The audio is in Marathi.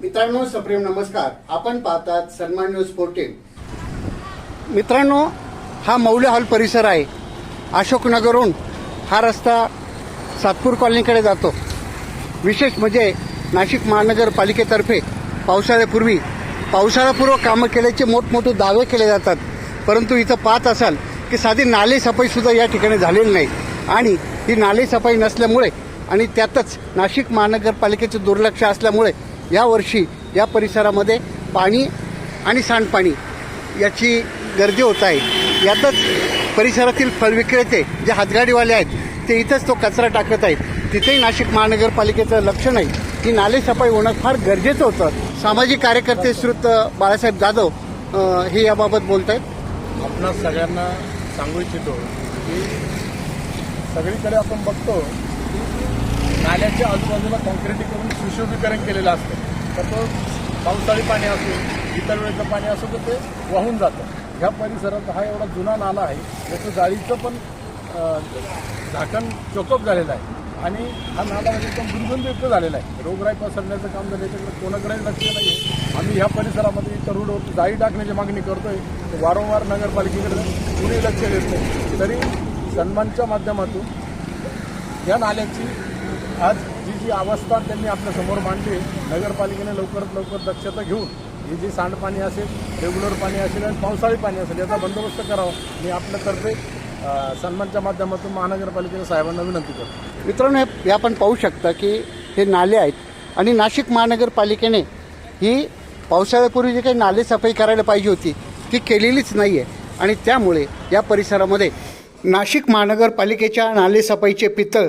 मित्रांनो सप्रेम नमस्कार. आपण पाहतात सन्मान न्यूज फोर्टीन मित्रांनो हा मौल्य हॉल परिसर आहे. अशोकनगरहून हा रस्ता सातपूर कॉलनीकडे जातो. विशेष म्हणजे नाशिक महानगरपालिकेतर्फे पावसाळ्यापूर्वी पावसाळ्यापूर्व कामं केल्याचे मोठमोठे दावे केले जातात. परंतु इथं पाहत असाल की साधी नाले सफाई सुद्धा या ठिकाणी झालेली नाही. आणि ही नाले सफाई नसल्यामुळे आणि त्यातच नाशिक महानगरपालिकेचं दुर्लक्ष असल्यामुळे यावर्षी या परिसरामध्ये पाणी आणि सांडपाणी याची गर्दी होत आहे. यातच परिसरातील फळ विक्रेते जे हातगाडीवाले आहेत ते इथंच तो कचरा टाकत आहेत. तिथेही नाशिक महानगरपालिकेचं लक्ष नाही. की नाले सफाई होणं फार गरजेचं होतं. सामाजिक कार्यकर्ते श्रुत बाळासाहेब जाधव हे याबाबत बोलत आहेत आपणा सगळ्यांना सांगू इच्छितो की सगळीकडे आपण बघतो नाल्याच्या आजूबाजूला कॉन्क्रिटीकरण सुशोभीकरण केलेलं असतं. तर तो पावसाळी पाणी असो इतर वेळेचं पाणी असो तर ते वाहून जातं. ह्या परिसरात हा एवढा जुना नाला आहे त्याचं जाळीचं पण झाकण चोकअप झालेलं आहे. आणि हा नाला म्हणजे एकदम दुर्गंधयुक्त झालेला आहे. रोगराई पसरण्याचं काम झालं त्याच्याकडे कोणाकडे लक्ष नाही आहे. आम्ही ह्या परिसरामध्ये इथं रोडवर जाळी टाकण्याची मागणी करतोय. वारंवार नगरपालिकेकडे कुणी लक्ष देत नाही. तरी सन्मानच्या माध्यमातून या नाल्याची आज जी जी अवस्था त्यांनी आपल्यासमोर मांडली नगरपालिकेने लवकरात लवकर दक्षता घेऊन ही जी सांडपाणी असेल रेग्युलर पाणी असेल आणि पावसाळी पाणी असेल याचा बंदोबस्त करावा. मी आपल्यातर्फे सन्मानच्या माध्यमातून महानगरपालिकेच्या साहेबांना विनंती करतो. मित्रांनो हे- हे आपण पाहू शकता की हे नाले आहेत आणि नाशिक महानगरपालिकेने ही पावसाळ्यापूर्वी जी काही नाले सफाई करायला पाहिजे होती ती केलेलीच नाही आहे आणि त्यामुळे या परिसरामध्ये नाशिक महानगरपालिकेच्या नाले सफाईचे पितळ